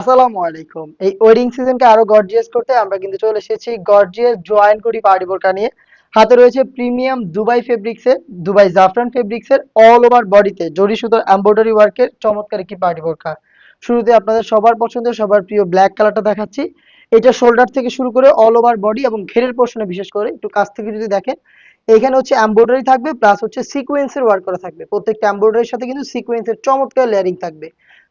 আসসালামু আলাইকুম। এই ওয়েডিং সিজনকে আরও গর্জিয়াস করতে আমরা কিন্তু চলে এসেছি গর্জিয়াস জয়েন করি পার্টি নিয়ে। হাতে রয়েছে প্রিমিয়াম দুবাই দুবাই জাফরান অল ওভার বডিতে জরি সুতোর এমব্রয়ডারি ওয়ার্কের চমৎকার একটি পার্টি শুরুতে আপনাদের সবার পছন্দের সবার প্রিয় ব্ল্যাক কালারটা দেখাচ্ছি। এটা শোল্ডার থেকে শুরু করে অল ওভার বডি এবং ঘেরের পোর্শনে বিশেষ করে, একটু কাছ থেকে যদি দেখেন, এখানে হচ্ছে এমব্রয়ডারি থাকবে প্লাস হচ্ছে সিকোয়েন্সের ওয়ার্ক করা থাকবে। প্রত্যেকটা এমব্রয়ডারির সাথে কিন্তু সিকোয়েন্সের চমৎকার লেয়ারিং থাকবে।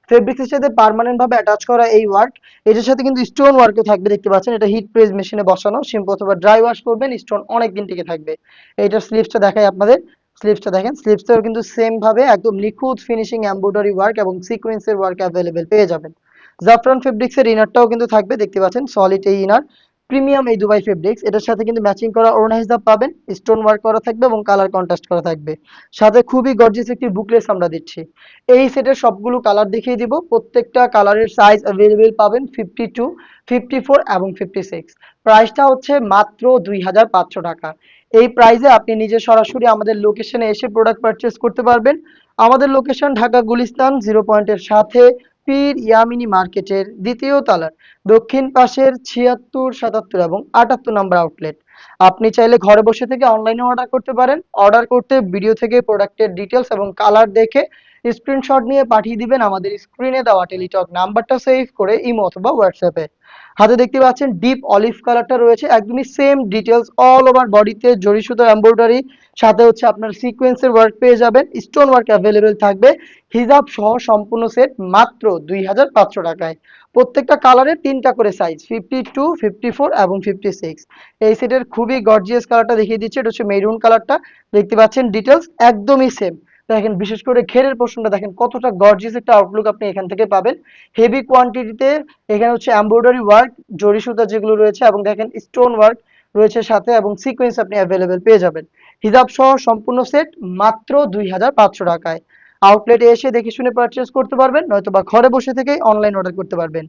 ফেব্রিক্সের সাথে পারমানেন্ট ভাবে অ্যাটাচ করা এই ওয়ার্ক এটার সাথে কিন্তু স্টোন ওয়ার্কও থাকবে, দেখতে পাচ্ছেন? এটা হিট প্রেস মেশিনে বসানো সিম্পল অথবা ড্রাই ওয়াশ করবেন স্টোন অনেক দিন টিকে থাকবে। এইটার স্লিভসটা দেখাই আপনাদের। স্লিভসটা দেখেন স্লিভসটাও কিন্তু সেম ভাবে একদম নিখুঁত ফিনিশিং এমব্রয়ডারি ওয়ার্ক এবং সিকোয়েন্সের ওয়ার্ক অ্যাভেলেবেল পেয়ে যাবেন। জাফরান ফেব্রিক্সের ইনারটাও কিন্তু থাকবে, দেখতে পাচ্ছেন? সলিড এই ইনার প্রিমিয়াম এই দুবাই ফেব্রিক্স এটার সাথে কিন্তু ম্যাচিং করা ওড়না হিসাব পাবেন স্টোন ওয়ার্ক করা থাকবে এবং কালার কন্ট্রাস্ট করা থাকবে। সাথে খুবই গর্জিয়াস একটি বুকলেস আমরা দিচ্ছি। এই সেটের সবগুলো কালার দেখিয়ে দিব, প্রত্যেকটা কালারের সাইজ অ্যাভেলেবেল পাবেন ফিফটি টু ফিফটি ফোর এবং ফিফটি সিক্স প্রাইসটা হচ্ছে মাত্র দুই হাজার পাঁচশো টাকা। এই প্রাইসে আপনি নিজে সরাসরি আমাদের লোকেশনে এসে প্রোডাক্ট পারচেস করতে পারবেন। আমাদের লোকেশন ঢাকা গুলিস্তান জিরো পয়েন্টের সাথে পীর ইয়ামিনী মার্কেটের দ্বিতীয় তলার দক্ষিণ পাশের ছিয়াত্তর, সাতাত্তর এবং আটাত্তর নম্বর আউটলেট। আপনি চাইলে ঘরে বসে থেকে অনলাইনে অর্ডার করতে পারেন। অর্ডার করতে ভিডিও থেকে প্রোডাক্টের ডিটেলস এবং কালার দেখে স্ক্রিনশট নিয়ে পাঠিয়ে দিবেন আমাদের স্ক্রিনে দেওয়া টেলিটক নাম্বারটা সেভ করে ইমো অথবা হোয়াটসঅ্যাপে হাতে দেখতে পাচ্ছেন ডিপ অলিভ কালারটা রয়েছে, একদমই সেম ডিটেলস অল ওভার বডিতে জরি সুতোর এমব্রয়ডারি সাথে হচ্ছে আপনার সিকোয়েন্সের ওয়ার্ক পেয়ে যাবেন স্টোন ওয়ার্ক অ্যাভেলেবেল থাকবে হিজাব সহ সম্পূর্ণ সেট মাত্র দুই হাজার পাঁচশো টাকায়। প্রত্যেকটা কালারের তিনটা করে size fifty two fifty four এবং ফিফটি সিক্স এই সেটের খুবই গর্জিয়াস কালারটা দেখিয়ে দিচ্ছে, এটা হচ্ছে মেরুন কালারটা দেখতে পাচ্ছেন ডিটেলস একদমই সেম দেখেন, বিশেষ করে ঘেরের পোর্শনটা দেখেন, কতটা গর্জিয়াস একটা আউটলুক আপনি এখান থেকে পাবেন। হেভি কোয়ান্টিটিতে এখানে হচ্ছে এমব্রয়ডারি ওয়ার্ক জরি সুতা যেগুলো রয়েছে এবং দেখেন স্টোন ওয়ার্ক রয়েছে সাথে এবং সিকোয়েন্স আপনি অ্যাভেলেবেল পেয়ে যাবেন। হিজাব সহ সম্পূর্ণ সেট মাত্র দুই হাজার পাঁচশো টাকায়। আউটলেটে এসে দেখে শুনে পারচেস করতে পারবেন নয়তো বা ঘরে বসে থেকেই অনলাইন অর্ডার করতে পারবেন।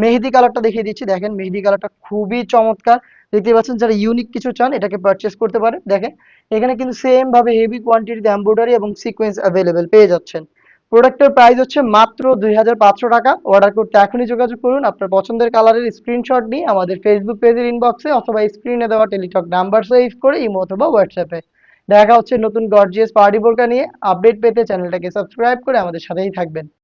মেহেদি কালারটা দেখিয়ে দিচ্ছি, দেখেন, মেহেদি কালারটা খুবই চমৎকার। দেখতে পাচ্ছেন যারা ইউনিক কিছু চান, এটাকে পারচেস করতে পারেন। দেখেন, এখানে কিন্তু সেম ভাবে হেভি কোয়ান্টিটিতে এমব্রয়ডারি এবং সিকোয়েন্স অ্যাভেলেবেল পেয়ে যাচ্ছেন। প্রোডাক্টের প্রাইস হচ্ছে মাত্র দুই হাজার পাঁচশো টাকা। অর্ডার করতে এখনই যোগাযোগ করুন। আপনার পছন্দের কালারের স্ক্রিনশট নিয়ে আমাদের ফেসবুক পেজের ইনবক্সে অথবা স্ক্রিনে দেওয়া টেলিটক নাম্বার সেভ করে ইমো অথবা হোয়াটসঅ্যাপে দেখা হচ্ছে নতুন গর্জিয়াস পার্টি বোরকা নিয়ে। আপডেট পেতে চ্যানেলটাকে সাবস্ক্রাইব করে আমাদের সাথেই থাকবেন।